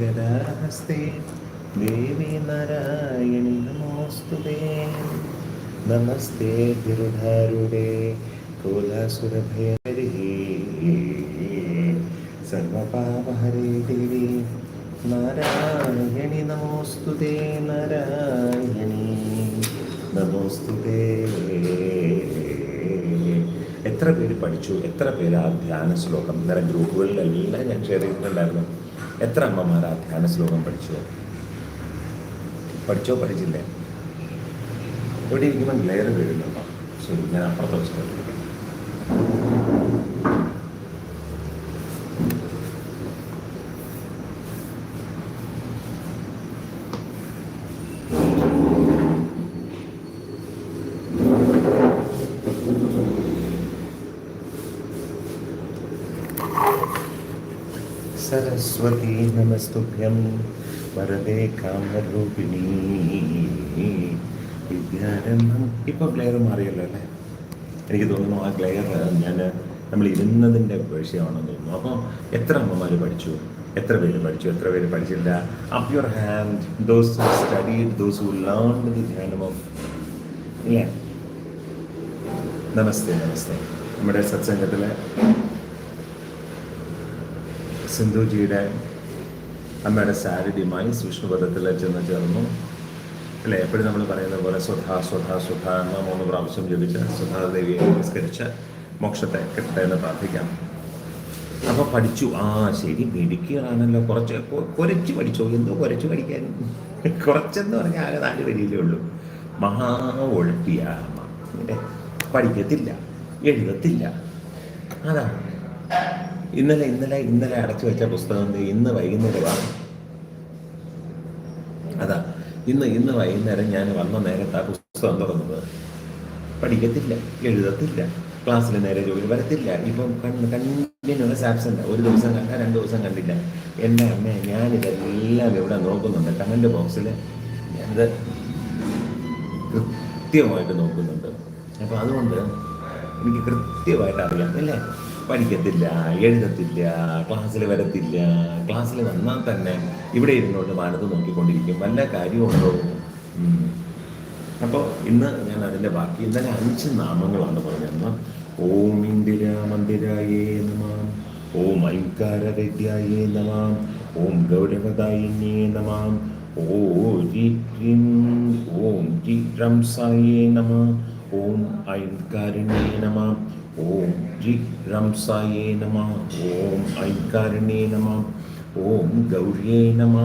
ഗദാഹസ്തേ ദേവി നാരായണി നമോസ്തുതേ നമസ്തേ ഗിരുധാരുടേ കോലാസുരഭയ സർവപാപഹരേ ദേവി നാരായണി നമോസ്തുതേ നാരായണി നമോസ്തുതേ എത്ര പേര് പഠിച്ചു? എത്ര പേര് ആ ധ്യാന ശ്ലോകം ഇന്നലെ ഗ്രൂപ്പുകളിലെല്ലാം ഞാൻ ഷെയർ ചെയ്തിട്ടുണ്ടായിരുന്നു. എത്ര അമ്മമാർ ആ ധ്യാന ശ്ലോകം പഠിച്ചു പഠിച്ചോ പഠിച്ചില്ലേ? ഇവിടെ ഇരിക്കുമ്പോൾ ലെയർ വീഴുന്നുണ്ടോ ശരി ഞാൻ അപ്പുറത്ത് വെച്ചിട്ടുണ്ട്. സരസ്വതി नमस्तुभ्यं വരദേ കാമരൂപിണി. വിദ്യാരംഭം. ഇപ്പൊ ഗ്ലെയർ മാറിയല്ലോ അല്ലേ? എനിക്ക് തോന്നുന്നു ആ ഗ്ലെയർ ഞാൻ നമ്മൾ ഇരുന്നതിന്റെ വിഷയമാണെന്ന് തോന്നുന്നു. അപ്പോൾ എത്ര അമ്മമാർ പഠിച്ചു? എത്ര പേര് പഠിച്ചു? എത്ര പേര് പഠിച്ചില്ല? Up your hand those study those who learn the ധ്യാനം ഓഫ് ഇല്ലേ? നമസ്തേ നമസ്തേ. നമ്മുടെ സത്സംഗത്തിലെ സിന്ധുജിയുടെ അമ്മയുടെ സാരഥ്യമായി വിഷ്ണുപദത്തിൽ ചെന്ന് ചേർന്നു. അല്ലെ? എപ്പോഴും നമ്മൾ പറയുന്ന പോലെ സ്വധ സ്വധ സ്വധ എന്ന മൂന്ന് പ്രാവശ്യം ജപിച്ച സ്വധാദേവിയെ നമസ്കരിച്ച് മോക്ഷത്തെ കിട്ടട്ടെ എന്ന് പ്രാർത്ഥിക്കാം. അപ്പോൾ പഠിച്ചു. ആ ശരി. മിടുക്കികളാണല്ലോ കുറച്ച് കുരച്ച് പഠിച്ചോ? എന്തോ കുരച്ച് പഠിക്കാൻ? കുറച്ചെന്ന് പറഞ്ഞാൽ ആകെ നാല് വരിയിലേ ഉള്ളൂ. മഹാ ഇങ്ങനെ പഠിക്കത്തില്ല. എഴുതത്തില്ല. അതാണ്. ഇന്നലെ ഇന്നലെ ഇന്നലെ അടച്ചു വെച്ച പുസ്തകം ഇന്ന് വൈകുന്നേരമാണ് അതാ ഇന്ന് ഇന്ന് വൈകുന്നേരം ഞാൻ വന്ന നേരത്ത് ആ പുസ്തകം തുറന്നത്. പഠിക്കത്തില്ല എഴുതത്തില്ല ക്ലാസ്സിൽ നേരെ ജോലി വരത്തില്ല. ഇപ്പം കണ്ടിന്യൂസ് ആബ്സെന്റ് ഒരു ദിവസം കണ്ട രണ്ട് ദിവസം കണ്ടില്ല. എന്റെ അമ്മ ഞാനിതെല്ലാം ഇവിടെ നോക്കുന്നുണ്ട്. കമന്റ് ബോക്സിൽ ഞാനിത് കൃത്യമായിട്ട് നോക്കുന്നുണ്ട്. അപ്പോൾ അതുകൊണ്ട് എനിക്ക് കൃത്യമായിട്ട് അറിയാം അല്ലേ? പഠിക്കത്തില്ല എഴുതത്തില്ല ക്ലാസ്സിൽ വരത്തില്ല. ക്ലാസ്സിൽ വന്നാൽ തന്നെ ഇവിടെ ഇരുന്നുകൊണ്ട് മാനത്ത് നോക്കിക്കൊണ്ടിരിക്കും. വല്ല കാര്യമുണ്ടോ. അപ്പോൾ ഇന്ന് ഞാൻ അതിന്റെ ബാക്കി ഇന്നലെ അഞ്ച് നാമങ്ങളാണ് പറഞ്ഞത്. ഓം ഇന്ദിര മന്ദിരായേ നമാം ഓം ഐംകാരവിദ്യായേ നമാം ഓം ഗൗരവദായിന്യേ നമാം ഓം ഓം ജി റംസായേ നമ ഓം ഐംകാരിണ്യേ നമ ഓം ജി രംസായേ നമ ഓം ഐംകാരിണ്യേ നമ ഓം ഗൗര്യേ നമ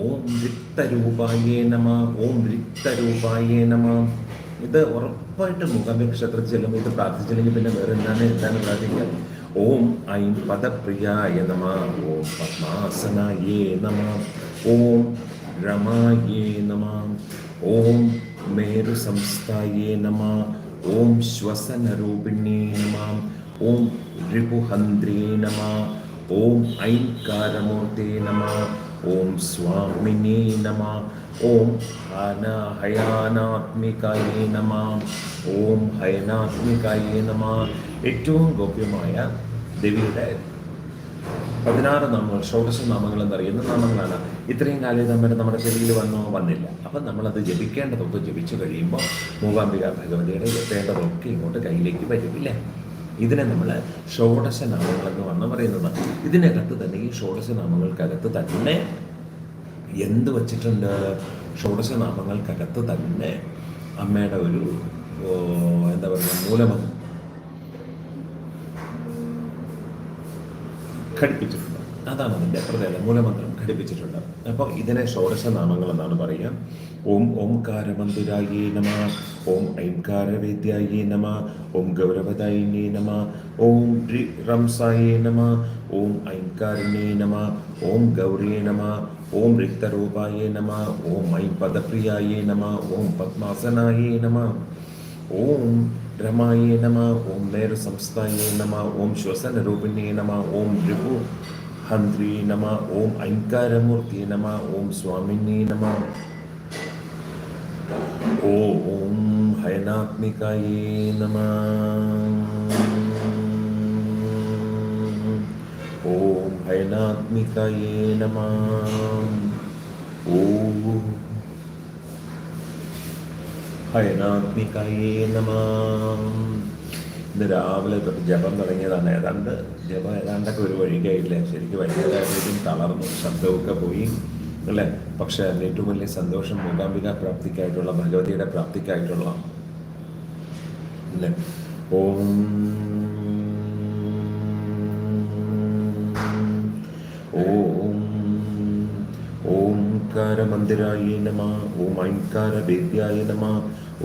ഓം റിക്തരൂപായേ നമ ഓം റിക്തരൂപായേ നമ. ഇത് ഉറപ്പായിട്ട് ക്ഷേത്രത്തിൽ ചെല്ലുമ്പോൾ ഇത് പ്രാർത്ഥിച്ചില്ലെങ്കിൽ പിന്നെ വേറെ എന്താണ് എന്താണ് പ്രാർത്ഥിക്കുക ഓം ഐം പദപ്രിയായ നമ ഓം പത്മാസനായേ നമ ഓം രമായേ നമ ഓം മേരു സംസ്ഥായേ നമ ഓം ശ്വസനരൂപിണ്യേ നമ ഓം രിപുഹന്ത്രേ നമ ഓം ഐംകാരമൂർത്തേ നമ ഓം സ്വാമിനേ നമ ഓം ഹയനാത്മികായേ നമ ഓം ഹയനാത്മികായേ നമ. ഏറ്റവും ഗോപ്യമായ ദേവിയുടെ പതിനാറ് നാമങ്ങൾ ഷോഡശ നാമങ്ങൾ എന്നറിയുന്ന നാമങ്ങളാണ് ഇത്രയും കാലം വരെ നമ്മുടെ ചെവിയിൽ വന്നോ വന്നില്ല. അപ്പം നമ്മളത് ജപിക്കേണ്ടതൊക്കെ ജപിച്ചു കഴിയുമ്പോൾ മൂകാംബിക ഭഗവതിയുടെ എത്തേണ്ടതൊക്കെ ഇങ്ങോട്ട് കയ്യിലേക്ക് വരും ഇല്ലേ? ഇതിനെ നമ്മൾ ഷോഡശ വന്ന് പറയുന്നത്. ഇതിനകത്ത് തന്നെ ഈ ഷോഡശ നാമങ്ങൾക്കകത്ത് തന്നെ എന്ത് വച്ചിട്ടുണ്ട്? ഷോഡശ നാമങ്ങൾക്കകത്ത് തന്നെ അമ്മയുടെ ഒരു എന്താ പറയുക മൂലമത് ഘടിപ്പിച്ചിട്ടുണ്ട്. അതാണ് അതിന്റെ പ്രത്യേകത മൂലമന്ത്രം ഘടിപ്പിച്ചിട്ടുണ്ട് അപ്പം ഇതിനെ ഷോഡശ നാമങ്ങൾ എന്നാണ് പറയുക ഓം ഓംകാരമന്ദിരായേ നമ ഓം ഐംകാരവേദ്യായേ നമ ഓം ഗൗരവദായിനേ നമ ഓം ഡ്രി റംസായേ നമ ഓം ഐംകാരിണേ നമ ഓം ഗൗരിയേ നമ ഓം റിക്തരൂപായേ നമ ഓം ഐം പദപ്രിയായേ നമ ഓം പത്മാസനായേ നമ ഓം രമായേ നമ ഓം നേരു സംസ്ഥായേ നമ ഓം ശ്വസനരൂപിണേ നമ ഓം രിപു ഹന്ത്രി നമ ഓം ഐംകാരമൂർത്തി നമ ഓം സ്വാമിനേ നമ ഓം ഹയനാത്മികായേ നമ ഓം ഹൈനാത്മികയേ നമ ഓം ഹൈനാത്മികയേ നമ ഇന്ന് രാവിലെ തൊട്ട് ജപം തുടങ്ങിയതാണ്. ഏതാണ്ട് ജപം ഏതാണ്ടൊക്കെ ഒരു വഴിക്കായില്ല ശരിക്കും വലിയതായിട്ടും തളർന്നു ശബ്ദമൊക്കെ പോയി അല്ലേ? പക്ഷേ അതിന്റെ ഏറ്റവും വലിയ സന്തോഷം മൂകാംബിക പ്രാപ്തിക്കായിട്ടുള്ള ഭഗവതിയുടെ പ്രാപ്തിക്കായിട്ടുള്ള അല്ലേ? ഓം ഓം ഓംകാരമന്ദിരായ നമ ഓം ഐംകാരവേദ്യായ നമ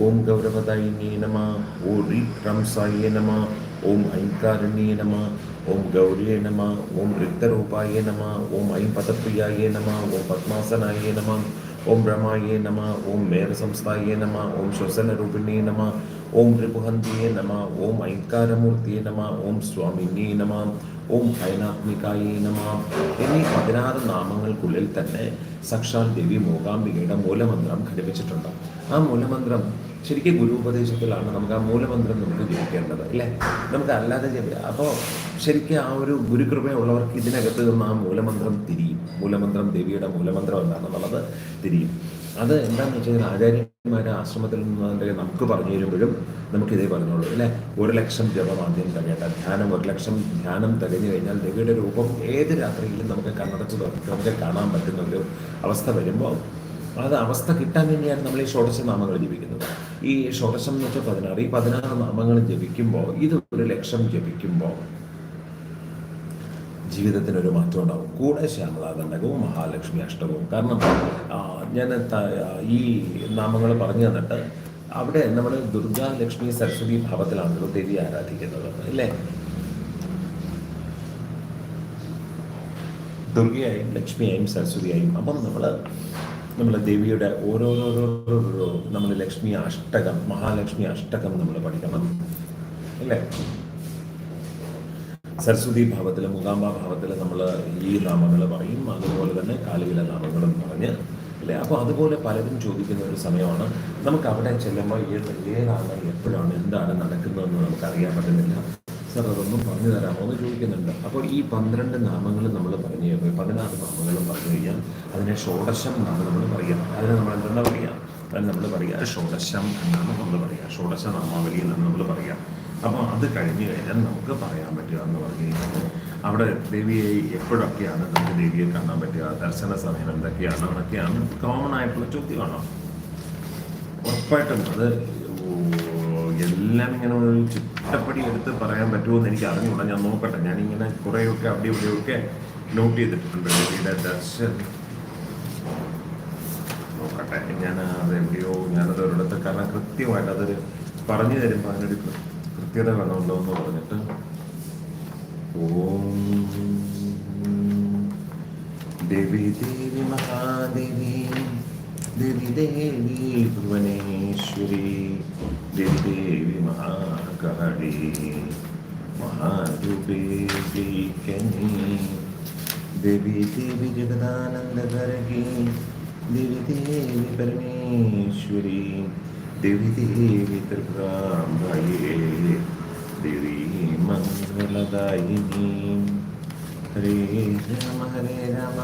ഓം ഗൗരവദായിനേ നമ ഓ റീക്രംസായ നമ ഓം ഐംകാരണ്യേ നമ ഓം ഗൗരിയേ നമ ഓം റിക്തരൂപായ നമ ഓം ഐം പദപ്രിയായ നമ ഓം പത്മാസനായ നമ ഓം ബ്രഹ്മായ നമ ഓം മേരസംസ്ഥായ നമ ഓം ശ്വസനരൂപിണേ നമ ഓം ത്രിപുഹന്തിയെ നമ ഓം ഐക്കാരമൂർത്തിയെ നമ ഓം സ്വാമിനെ നമ ഓം ഹൈനാത്മികായേ നമ എന്നീ പതിനാറ് നാമങ്ങൾക്കുള്ളിൽ തന്നെ സാക്ഷാൽ ദേവി മൂകാംബികയുടെ മൂലമന്ത്രം ഘടിപ്പിച്ചിട്ടുണ്ട്. ആ മൂലമന്ത്രം ശരിക്കും ഗുരു ഉപദേശത്തിലാണ് നമുക്ക് ആ മൂലമന്ത്രം നമുക്ക് ജപിക്കേണ്ടത് അല്ലേ? നമുക്ക് അല്ലാതെ അപ്പോൾ ശരിക്കും ആ ഒരു ഗുരുകൃപയുള്ളവർക്ക് ഇതിനകത്ത് നിന്ന് ആ മൂലമന്ത്രം തിരിയും. മൂലമന്ത്രം ദേവിയുടെ മൂലമന്ത്രം എന്താണെന്നുള്ളത് തിരിയും. അത് എന്താണെന്ന് വെച്ച് കഴിഞ്ഞാൽ ആചാര്യന്മാരെ ആശ്രമത്തിൽ നിന്ന് നമുക്ക് പറഞ്ഞു തരുമ്പോഴും നമുക്ക് ഇതേ പറഞ്ഞോളൂ അല്ലേ? ഒരു ലക്ഷം ജപം ആദ്യം കഴിയട്ടെ ധ്യാനം ഒരു ലക്ഷം ധ്യാനം തികഞ്ഞു കഴിഞ്ഞാൽ ദേവിയുടെ രൂപം ഏത് രാത്രിയിലും നമുക്ക് കണ്ണടച്ച് തുറക്ക് നമുക്ക് കാണാൻ പറ്റുന്ന ഒരു അവസ്ഥ വരുമ്പോൾ അത് അവസ്ഥ കിട്ടാൻ വേണ്ടിയാണ് നമ്മൾ ഈ ഷോഡശ നാമങ്ങൾ ജപിക്കുന്നത്. ഈ ഷോഡശം എന്ന് വെച്ചാൽ പതിനാറ് ഈ പതിനാറ് നാമങ്ങൾ ജപിക്കുമ്പോൾ ഇത് ഒരു ലക്ഷം ജപിക്കുമ്പോൾ ജീവിതത്തിന് ഒരു മാറ്റം ഉണ്ടാവും കൂടെ ശ്യാമലാദണ്ഡകവും മഹാലക്ഷ്മി അഷ്ടകവും. കാരണം ഞാൻ ഈ നാമങ്ങൾ പറഞ്ഞു തന്നിട്ട് അവിടെ നമ്മൾ ദുർഗാ ലക്ഷ്മി സരസ്വതി ഭാവത്തിലാണല്ലോ ദേവി ആരാധിക്കുന്നത് അല്ലേ? ദുർഗയായും ലക്ഷ്മിയായും സരസ്വതിയായും അപ്പം നമ്മൾ നമ്മൾ ദേവിയുടെ ഓരോരോരോ നമ്മൾ ലക്ഷ്മി അഷ്ടകം മഹാലക്ഷ്മി അഷ്ടകം നമ്മൾ പഠിക്കണം അല്ലേ? സരസ്വതി ഭാവത്തിൽ മുകാംബ ഭാവത്തിൽ നമ്മൾ ഈ നാമങ്ങൾ പറയും. അതുപോലെ തന്നെ കാലുവില നാമങ്ങളും പറഞ്ഞ് അല്ലേ? അപ്പോൾ അതുപോലെ പലരും ചോദിക്കുന്ന ഒരു സമയമാണ് നമുക്ക് അവിടെ ചെല്ലുമ്പോൾ ഏത് ഏതാണ് എപ്പോഴാണ് എന്താണ് നടക്കുന്നതെന്ന് നമുക്ക് അറിയാൻ പറ്റുന്നില്ല. സർ അതൊന്നും പറഞ്ഞു തരാമോ? എന്ന് ചോദിക്കുന്നുണ്ട്. അപ്പോൾ ഈ പന്ത്രണ്ട് നാമങ്ങൾ നമ്മൾ പറഞ്ഞു കഴിഞ്ഞാൽ പതിനാറ് നാമങ്ങളും പറഞ്ഞു കഴിഞ്ഞാൽ അതിനെ ഷോഡശം എന്നാണ് നമ്മൾ പറയുക. അതിനെ നമ്മൾ എന്താണ് പറയുക? അതിന് നമ്മൾ പറയുക ഷോഡശം എന്നാണ് നമ്മൾ പറയുക. ഷോഡശ നാമാവലി എന്നാണ് നമ്മൾ പറയുക. അപ്പോൾ അത് കഴിഞ്ഞു കഴിഞ്ഞാൽ നമുക്ക് പറയാൻ പറ്റുക എന്ന് പറഞ്ഞു കഴിഞ്ഞാൽ അവിടെ ദേവിയെ എപ്പോഴൊക്കെയാണ് നമുക്ക് ദേവിയെ കാണാൻ പറ്റുക? ദർശന സമയം എന്തൊക്കെയാണ്? അതൊക്കെയാണ് കോമൺ ആയിട്ടുള്ള ചോദ്യമാണ്. ഉറപ്പായിട്ടും അത് എല്ലാം ഇങ്ങനെ ഒരു ചിട്ടപ്പടി എടുത്ത് പറയാൻ പറ്റുമോ എന്ന് എനിക്ക് അറിഞ്ഞുകൂടാ. ഞാൻ നോക്കട്ടെ. ഞാനിങ്ങനെ കുറേയൊക്കെ അവിടെ ഇവിടെയൊക്കെ നോട്ട് ചെയ്തിട്ടുണ്ട് ദേവിയുടെ ദർശനം. നോക്കട്ടെ. ഞാൻ അത് എവിടെയോ ഞാനത് ഒരിടത്ത് കാരണം കൃത്യമായിട്ട് അതൊരു പറഞ്ഞു തരുമ്പോൾ അതിനൊരു കൃത്യത കടമുള്ളതെന്ന് പറഞ്ഞിട്ട് ഓം ദേവി ദേവി മഹാദേവി ദേവി ദേവി ഭുവനേശ്വരി ദേവി ദേവി മഹാകാളി മഹാരൂപേക്കനി ദേവി ദേവി ജഗദാനന്ദകരകി ദേവി ദേവി പരമേശ്വരി ദേവി ദേവി ത്രിപുരാംബായേ मंगलदायिनी हरे राम हरे राम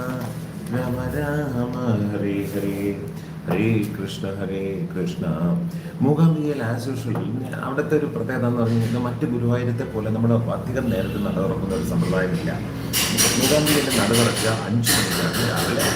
राम राम हरे हरे ഹരേ കൃഷ്ണ ഹരേ കൃഷ്ണ മൂകാംബികയിൽ ആസ് യൂഷ്വൽ അവിടുത്തെ ഒരു പ്രത്യേകത എന്ന് പറഞ്ഞു കഴിഞ്ഞാൽ മറ്റ് ഗുരുവായൂരത്തെ പോലെ നമ്മൾ അധികം നേരത്തെ നട തുറക്കുന്ന ഒരു സമ്പ്രദായമില്ല മൂകാംബികയിലെ നട തുറക്കുക അഞ്ച് മണിക്കാണ് രാവിലെ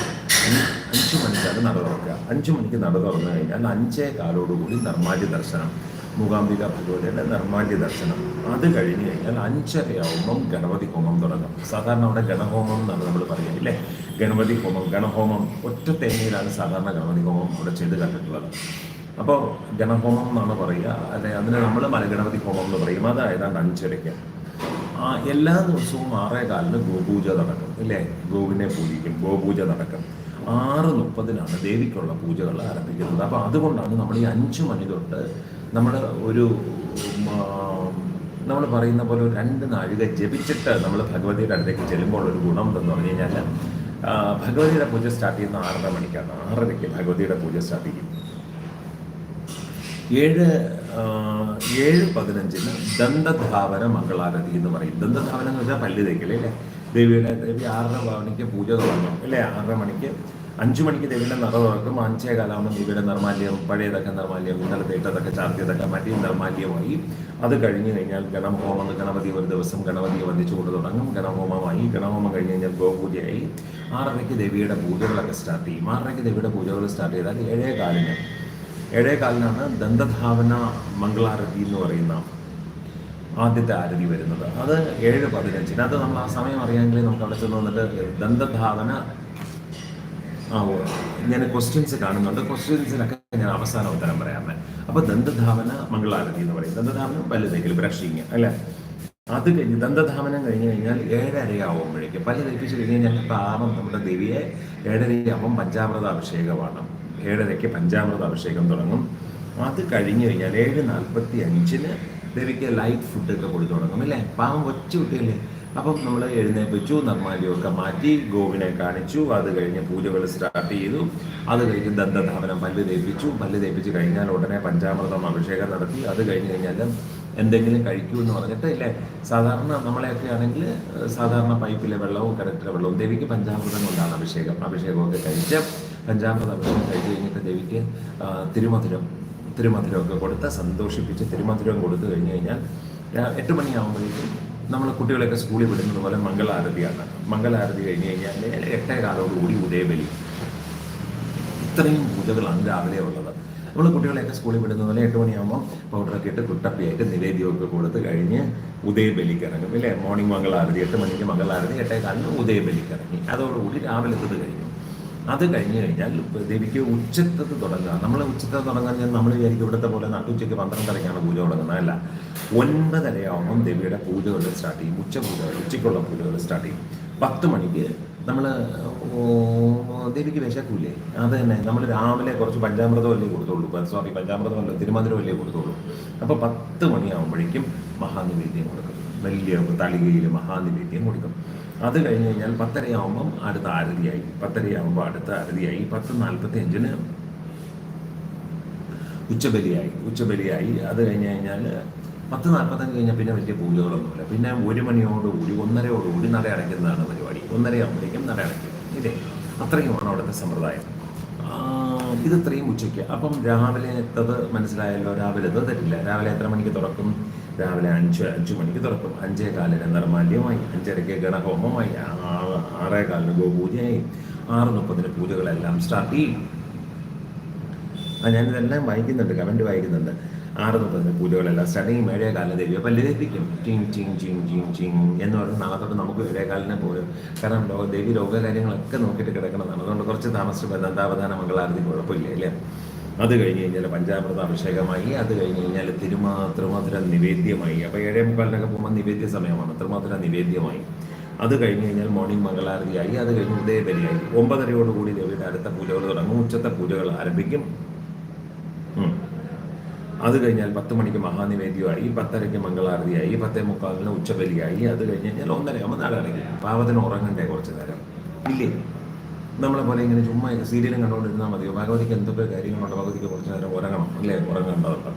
അഞ്ച് അഞ്ച് മണിക്കാണ് നട തുറക്കുക അഞ്ച് മണിക്ക് നട തുറന്നു കഴിഞ്ഞാൽ അഞ്ചേ കാലോടുകൂടി നിർമ്മാല്യ ദർശനം മൂകാംബിക ഭഗവതിയുടെ നിർമാല്യ ദർശനം. അത് കഴിഞ്ഞ് കഴിഞ്ഞാൽ അഞ്ചരയാവുമ്പം ഗണപതി ഹോമം തുടങ്ങും. സാധാരണ അവിടെ ഗണഹോമം എന്നാണ് നമ്മൾ പറയുക ഇല്ലേ? ഗണപതി ഹോമം ഗണഹോമം. ഒറ്റ തേങ്ങയിലാണ് സാധാരണ ഗണപതി ഹോമം അവിടെ ചെയ്ത് കണ്ടിട്ടുള്ളത്. അപ്പോൾ ഗണഹോമം എന്നാണ് പറയുക. അല്ലെ അതിന് നമ്മൾ മലഗണപതി ഹോമം എന്ന് പറയും. അത് ഏതാണ്ട് അഞ്ചരയ്ക്ക്. ആ എല്ലാ ദിവസവും ആറേ കാലിന് ഗോപൂജ നടക്കും ഇല്ലേ? ഗോവിനെ പൂജിക്കും ഗോപൂജ നടക്കും. ആറ് മുപ്പതിനാണ് ദേവിക്കുള്ള പൂജകൾ ആരംഭിക്കുന്നത്. അപ്പോൾ അതുകൊണ്ടാണ് നമ്മൾ ഈ അഞ്ച് മണി തൊട്ട് നമ്മൾ ഒരു നമ്മൾ പറയുന്ന പോലെ രണ്ട് നാഴിക ജപിച്ചിട്ട് നമ്മൾ ഭഗവതിയുടെ അടുത്തേക്ക് ചെല്ലുമ്പോൾ ഒരു ഗുണം എന്ന് പറഞ്ഞു കഴിഞ്ഞാൽ ഭഗവതിയുടെ പൂജ സ്റ്റാർട്ട് ചെയ്യുന്ന ആറര മണിക്കാണ്. ആറരയ്ക്ക് ഭഗവതിയുടെ പൂജ സ്റ്റാർട്ട് ചെയ്യും. ഏഴ് ഏഴ് പതിനഞ്ചിന് ദന്തധാവന മംഗളാരതി എന്ന് പറയും. ദന്തധാവനം എന്ന് വെച്ചാൽ പല്ല് തേക്കൽ അല്ലേ? ദേവിയുടെ ദേവി ആറര മണിക്ക് പൂജ തുടങ്ങും അല്ലേ? ആറര മണിക്ക് അഞ്ചു മണിക്ക് ദേവിയുടെ നിറ തുറക്കും അഞ്ചേ കാലാകുമ്പോൾ ദേവിയുടെ നിർമാല്യം പഴയതൊക്കെ നിർമാല്യം ഇന്നലത്തെ ഇട്ടതൊക്കെ ചാർത്തിയതൊക്കെ മാറ്റി നിർമാല്യമായി. അത് കഴിഞ്ഞു കഴിഞ്ഞാൽ ഗണഹോമം ഗണപതി ഒരു ദിവസം ഗണപതിയെ വന്ദിച്ചു കൊണ്ട് തുടങ്ങും. ഗണഹോമമായി ഗണഹോമം കഴിഞ്ഞ് കഴിഞ്ഞാൽ ഗോപൂജയായി. ആറരയ്ക്ക് ദേവിയുടെ പൂജകളൊക്കെ സ്റ്റാർട്ട് ചെയ്യും. ആറരയ്ക്ക് ദേവിയുടെ പൂജകൾ സ്റ്റാർട്ട് ചെയ്താൽ ഏഴേ കാലിന് ഏഴേ കാലിനാണ് ദന്തധാവന മംഗളാരതി എന്ന് പറയുന്ന ആദ്യത്തെ ആരതി വരുന്നത്. അത് ഏഴ് പതിനഞ്ചിന്. അത് നമ്മൾ ആ സമയം അറിയാമെങ്കിൽ നമുക്ക് അവിടെ ചെന്ന് വന്നിട്ട് ദന്തധാവന ഞാൻ ക്വസ്റ്റ്യൻസ് കാണുന്നുണ്ട്. ക്വസ്റ്റ്യൻസിനൊക്കെ ഞാൻ അവസാന ഉത്തരം പറയാമേ അപ്പൊ ദന്തധാവന മംഗളാരതി എന്ന് പറയും. ദന്തധാവനം വലുതെങ്കിൽ ബ്രഷിങ് അല്ലേ? അത് കഴിഞ്ഞ് ദന്തധാവനം കഴിഞ്ഞ് കഴിഞ്ഞാൽ ഏഴരയാവുമ്പോഴേക്ക് പല്ല് തേപ്പിച്ച് കഴിഞ്ഞ് കഴിഞ്ഞാൽ പാപം നമ്മുടെ ദേവിയെ ഏഴരയാവും പഞ്ചാമൃത അഭിഷേകമാണ് ഏഴരയ്ക്ക് പഞ്ചാമൃത അഭിഷേകം തുടങ്ങും. അത് കഴിഞ്ഞ് കഴിഞ്ഞാൽ ഏഴ് നാൽപ്പത്തി അഞ്ചിന് ദേവിക്ക് ലൈറ്റ് ഫുഡൊക്കെ കൊടുത്തു തുടങ്ങും അല്ലേ? പാവം കൊച്ചു കുട്ടിയല്ലേ? അപ്പം നമ്മൾ എഴുന്നേൽപ്പിച്ചു നിർമ്മാല്യമൊക്കെ മാറ്റി ഗോവിനെ കാണിച്ചു. അത് കഴിഞ്ഞ് പൂജകൾ സ്റ്റാർട്ട് ചെയ്തു. അത് കഴിഞ്ഞ് ദന്തധാവനം പല്ല് തേപ്പിച്ചു. പല്ല് തേപ്പിച്ച് കഴിഞ്ഞാൽ ഉടനെ പഞ്ചാമൃതം അഭിഷേകം നടത്തി. അത് കഴിഞ്ഞ് കഴിഞ്ഞാൽ എന്തെങ്കിലും കഴിക്കൂ എന്ന് പറഞ്ഞിട്ട് ഇല്ലേ? സാധാരണ നമ്മളെയൊക്കെ ആണെങ്കിൽ സാധാരണ പൈപ്പിലെ വെള്ളവും കിണറ്റിലെ വെള്ളവും ദേവിക്ക് പഞ്ചാമൃതം കൊണ്ടാണ് അഭിഷേകം. അഭിഷേകമൊക്കെ കഴിച്ച് പഞ്ചാമൃത അഭിഷേകം കഴിച്ച് കഴിഞ്ഞിട്ട് ദേവിക്ക് തിരുമധുരം തിരുമധുരമൊക്കെ കൊടുത്ത് സന്തോഷിപ്പിച്ച് തിരുമധുരം കൊടുത്തു കഴിഞ്ഞ് കഴിഞ്ഞാൽ എട്ട് മണിയാകുമ്പോഴേക്കും നമ്മൾ കുട്ടികളെയൊക്കെ സ്കൂളിൽ വിടുന്നത് പോലെ മംഗളാരതിയാണ്. മംഗളാരതി കഴിഞ്ഞ് കഴിഞ്ഞാൽ എട്ടേ കാലോടുകൂടി ഉദയബലി. ഇത്രയും പൂജകളാണ് രാവിലെ ഉള്ളത്. നമ്മൾ കുട്ടികളെയൊക്കെ സ്കൂളിൽ വിടുന്ന പോലെ എട്ട് മണിയാകുമ്പോൾ പൗഡറൊക്കെ ഇട്ട് കുട്ടപ്പിയായിട്ട് നിവേദ്യമൊക്കെ കൊടുത്ത് കഴിഞ്ഞ് ഉദയബലിക്ക് ഇറങ്ങും. ഇല്ലേ? മോർണിംഗ് മംഗളാരതി എട്ട് മണിക്ക് മംഗളാരതി എട്ടേ കാലിന് ഉദയബലിക്ക് ഇറങ്ങി. അതോടുകൂടി രാവിലത്തത് കഴിഞ്ഞു. അത് കഴിഞ്ഞു കഴിഞ്ഞാൽ ദേവിക്ക് ഉച്ചത്തത് തുടങ്ങുക. നമ്മൾ ഉച്ചത്തത് തുടങ്ങാൻ ഞാൻ നമ്മൾ വിചാരിക്കും ഇവിടുത്തെ പോലെ നട്ടുച്ചയ്ക്ക് പന്ത്രണ്ടരയ്ക്കാണ് പൂജ തുടങ്ങുന്നത്. അല്ല ഒൻപതരയാകുമ്പം ദേവിയുടെ പൂജകൾ സ്റ്റാർട്ട് ചെയ്യും. ഉച്ച പൂജകൾ ഉച്ചയ്ക്കുള്ള പൂജകൾ സ്റ്റാർട്ട് ചെയ്യും. പത്ത് മണിക്ക് നമ്മൾ ദേവിക്ക് വിശക്കൂലേ അത് തന്നെ. നമ്മൾ രാവിലെ കുറച്ച് പഞ്ചാമൃതമല്ലേ കൊടുത്തോളൂ സോറി പഞ്ചാമൃതമല്ല തിരുമധുരമല്ലേ കൊടുത്തോളൂ അപ്പോൾ പത്ത് മണിയാകുമ്പോഴേക്കും മഹാനിവേദ്യം കൊടുക്കും. വലിയ തളികയിൽ മഹാനിവേദ്യം കൊടുക്കും. അത് കഴിഞ്ഞ് കഴിഞ്ഞാൽ പത്തരയാകുമ്പം അടുത്ത ആരതിയായി. പത്തരയാകുമ്പോൾ അടുത്ത ആരതിയായി. പത്ത് നാൽപ്പത്തി അഞ്ചിന് ഉച്ചബലിയായി. ഉച്ചബലിയായി. അത് കഴിഞ്ഞ് കഴിഞ്ഞാൽ പത്ത് നാൽപ്പത്തഞ്ച് കഴിഞ്ഞാൽ പിന്നെ വലിയ പൂജകളൊന്നുമില്ല. പിന്നെ ഒരു മണിയോടുകൂടി ഒന്നരയോടുകൂടി നട അടയ്ക്കുന്നതാണ് പരിപാടി. ഒന്നരയാകുമ്പോഴേക്കും നട അടയ്ക്കും. ഇതേ അത്രയുമാണ് അവിടുത്തെ സമ്പ്രദായം. ഇത് ഇത്രയും ഉച്ചയ്ക്ക്. അപ്പം രാവിലെത്തത് മനസ്സിലായല്ലോ? രാവിലെ രാവിലത്തെ തെറ്റില്ല. രാവിലെ എത്ര മണിക്ക് തുറക്കും? രാവിലെ അഞ്ച് അഞ്ച് മണിക്ക് തുറക്കും. അഞ്ചേ കാലിന് നിർമാല്യമായി അഞ്ചരയ്ക്ക് ഗണഹോമമായി. ആറ് ആറേ കാലിന് ഗോപൂജയായി. ആറ് മുപ്പതിന് പൂജകളെല്ലാം സ്റ്റാർട്ട് ചെയ്യും. ആ ഞാനിതെല്ലാം വായിക്കുന്നുണ്ട് കമന്റ് വായിക്കുന്നുണ്ട്. ആറ് മുപ്പതിന് പൂജകളെല്ലാം സ്റ്റാർട്ട് ചെയ്യും. ഏഴേ കാലിന് ദേവിയെ പല്ലി തെറ്റിക്കും ചിങ് ചിങ് ചിങ് ചിങ് ചിങ് എന്ന് പറഞ്ഞ് നാളെ തൊട്ട് നമുക്ക് ഏഴേ കാലിനെ പോലും. കാരണം ലോക ദേവി രോഗകാര്യങ്ങളൊക്കെ നോക്കിയിട്ട് കിടക്കണമെന്നാണ് അതുകൊണ്ട് കുറച്ച് താമസിച്ച് ദന്താവധാന മംഗളാരതി കുഴപ്പമില്ല അല്ലേ? അത് കഴിഞ്ഞ് കഴിഞ്ഞാൽ പഞ്ചാമൃത അഭിഷേകമായി അത് കഴിഞ്ഞ് കഴിഞ്ഞാൽ തിരുമാ ത്രിമധുര നിവേദ്യമായി. അപ്പോൾ ഏഴേ മുക്കാലിനൊക്കെ പോകുമ്പോൾ നിവേദ്യ സമയമാണ് അത്രമാത്ര നിവേദ്യമായി. അത് കഴിഞ്ഞ് കഴിഞ്ഞാൽ മോർണിംഗ് മംഗളാരതിയായി അത് കഴിഞ്ഞ് ഉദയബലിയായി. ഒമ്പതരയോടുകൂടി ദേവിയുടെ അടുത്ത പൂജകൾ തുടങ്ങും. ഉച്ചത്തെ പൂജകൾ ആരംഭിക്കും. അത് കഴിഞ്ഞാൽ പത്ത് മണിക്ക് മഹാനിവേദ്യമായി പത്തരയ്ക്ക് മംഗളാരതിയായി പത്തേ മുക്കാലിന് ഉച്ചബലിയായി അത് കഴിഞ്ഞ് കഴിഞ്ഞാൽ ഒന്നരയാകുമ്പോൾ നാടടയ്ക്കും പാവത്തിന് ഉറങ്ങണ്ടേ കുറച്ച് നേരം? ഇല്ലേ? നമ്മളെ പോലെ ഇങ്ങനെ ചുമ്മാ സീരിയലും കണ്ടുകൊണ്ടിരുന്നാൽ മതിയോ? ഭഗവതിക്ക് എന്തൊക്കെ കാര്യങ്ങളുണ്ട്? ഭഗവതിക്ക് കുറച്ച് നേരം ഉറങ്ങണം അല്ലേ? ഉറങ്ങേണ്ടതുണ്ട്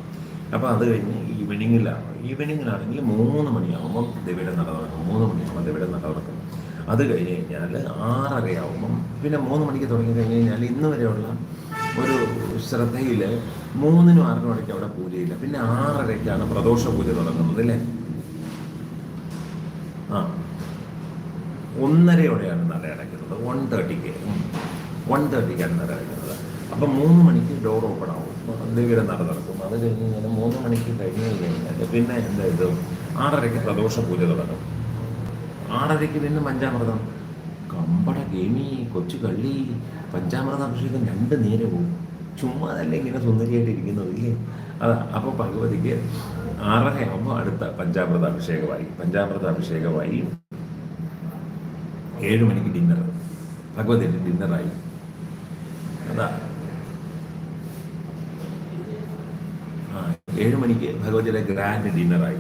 അപ്പോൾ അത് കഴിഞ്ഞ് ഈവനിങ്ങിലാണ്. ഈവനിങ്ങിലാണെങ്കിൽ മൂന്ന് മണിയാകുമ്പം ദേവിയുടെ നട തുറക്കും. മൂന്ന് മണിയാകുമ്പോൾ ദേവിയുടെ നട തുറക്കും. അത് കഴിഞ്ഞ് കഴിഞ്ഞാൽ ആറരയാകുമ്പം പിന്നെ മൂന്ന് മണിക്ക് തുടങ്ങി കഴിഞ്ഞ് കഴിഞ്ഞാൽ ഇന്ന് വരെയുള്ള ഒരു ശ്രദ്ധയിൽ മൂന്നിനും ആറിനും ഇടയ്ക്ക് അവിടെ പൂജയില്ല. പിന്നെ ആറരയ്ക്കാണ് പ്രദോഷ പൂജ തുടങ്ങുന്നത് അല്ലേ? ആ. ഒന്നരയോടെയാണ് നട അടയ്ക്കുന്നത്. വൺ തേർട്ടിക്ക് വൺ തേർട്ടിക്കാണ് നട അടയ്ക്കുന്നത്. അപ്പം മൂന്ന് മണിക്ക് ഡോർ ഓപ്പൺ ആവും. ദേവിയുടെ നട നടക്കും. അത് കഴിഞ്ഞ് കഴിഞ്ഞാൽ മൂന്ന് മണിക്ക് കഴിഞ്ഞ് കഴിഞ്ഞാൽ പിന്നെ എന്താ ഇത്? ആറരയ്ക്ക് പ്രദോഷ പൂജ തുടങ്ങും. ആറരയ്ക്ക് പിന്നെ പഞ്ചാമൃതം. കമ്പട ഗെയിമി കൊച്ചു കള്ളി പഞ്ചാമൃത അഭിഷേകം രണ്ട് നേരെ പോകും ചുമ്മാ തന്നെ ഇങ്ങനെ സുന്ദരിയായിട്ട് ഇരിക്കുന്നത് ഇല്ലേ? അതാ അപ്പോൾ ഭഗവതിക്ക് ആറരയാകുമ്പോൾ അടുത്ത പഞ്ചാമൃത അഭിഷേകമായി പഞ്ചാമൃത അഭിഷേകമായി ഏഴ് മണിക്ക് ഡിന്നർ ഭഗവതിയുടെ ഡിന്നറായി അതാ. ആ ഏഴ് മണിക്ക് ഭഗവതിയുടെ ഗ്രാൻഡ് ഡിന്നറായി